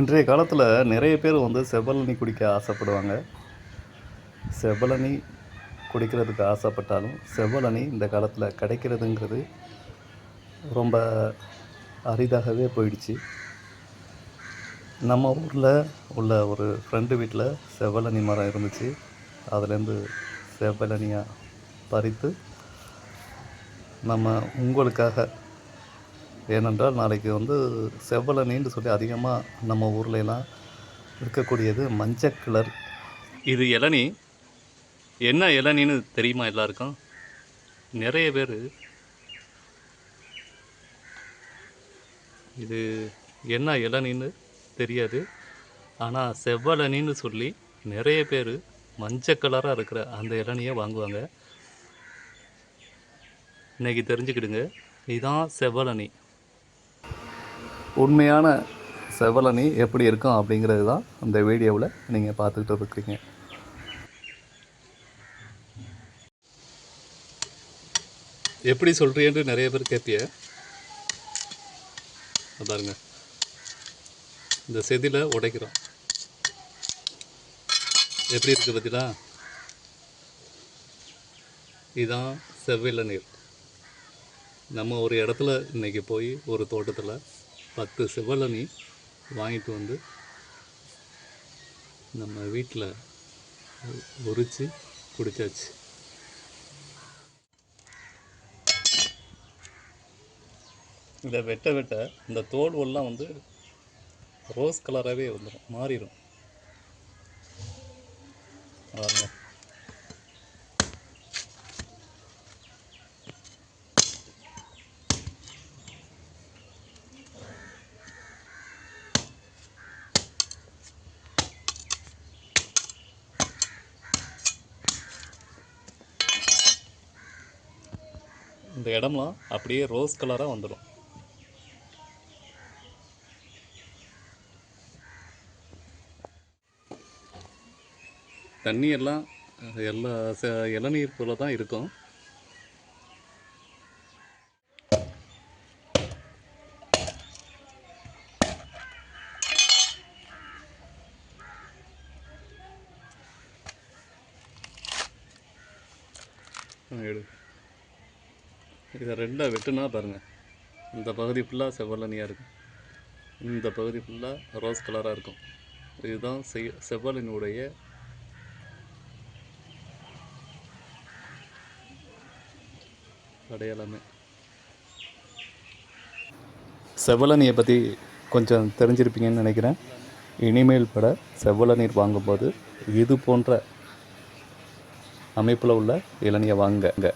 இன்றைய காலத்தில் நிறைய பேர் வந்து செவ்வழனி குடிக்க ஆசைப்படுவாங்க. செவ்வழனி குடிக்கிறதுக்கு ஆசைப்பட்டாலும் செவ்வழனி இந்த காலத்தில் கிடைக்கிறதுங்கிறது ரொம்ப அரிதாகவே போயிடுச்சு. நம்ம ஊரில் உள்ள ஒரு ஃப்ரெண்டு வீட்டில் செவ்வழனி மரம் இருந்துச்சு. அதுலேருந்து செவ்வழனியாக பறித்து நம்ம உங்களுக்காக ஏனென்றால் நாளைக்கு வந்து செவ்வழனின்னு சொல்லி அதிகமாக நம்ம ஊர்ல இருக்கக்கூடியது மஞ்சள் கலர் இது இளநி. என்ன இளநின்னு தெரியுமா எல்லாருக்கும்? நிறைய பேர் இது என்ன இளநின்னு தெரியாது. ஆனால் செவ்வளனின்னு சொல்லி நிறைய பேர் மஞ்சள் கலராக இருக்கிற அந்த இளநியை வாங்குவாங்க. இன்றைக்கி தெரிஞ்சுக்கிடுங்க. இதுதான் செவ்வளனி உண்மையான செவலனி எப்படி இருக்கும் அப்படிங்கிறது தான் அந்த வீடியோவில் நீங்கள் பார்த்துக்கிட்டு இருக்கிறீங்க எப்படி சொல்கிறீன்னு நிறைய பேர் கேட்பிய அதாருங்க இந்த செதில உடைக்கிறோம். எப்படி இருக்குது பார்த்தீங்களா? இதுதான் செவ்வில நீர். நம்ம ஒரு இடத்துல இன்றைக்கி போய் ஒரு தோட்டத்தில் பத்து செவலனி வாங்கிட்டு வந்து நம்ம வீட்டில் உரித்து குடிச்சாச்சு. இதை வெட்ட வெட்ட இந்த தோல் எல்லாம் வந்து ரோஸ் கலராகவே வந்துடும் மாறிடும் அதான் இந்த இடம்லாம் அப்படியே ரோஸ் கலராக வந்துடும் தண்ணி எல்லாம் எல்லா ச இளநீர் போல தான் இருக்கும். எடு. இதை ரெண்டாக வெட்டுனா பாருங்கள் இந்த பகுதி ஃபுல்லாக செவ்வலனியாக இருக்கும். இந்த பகுதி ஃபுல்லாக ரோஸ் கலராக இருக்கும். இதுதான் செய் செவ்வழனியுடைய அடையாளமே. செவ்வலனியை பற்றி கொஞ்சம் தெரிஞ்சிருப்பீங்கன்னு நினைக்கிறேன். இனிமேல் பட செவ்வளநீர் வாங்கும்போது இது போன்ற அமைப்பில் உள்ள இளநியை வாங்க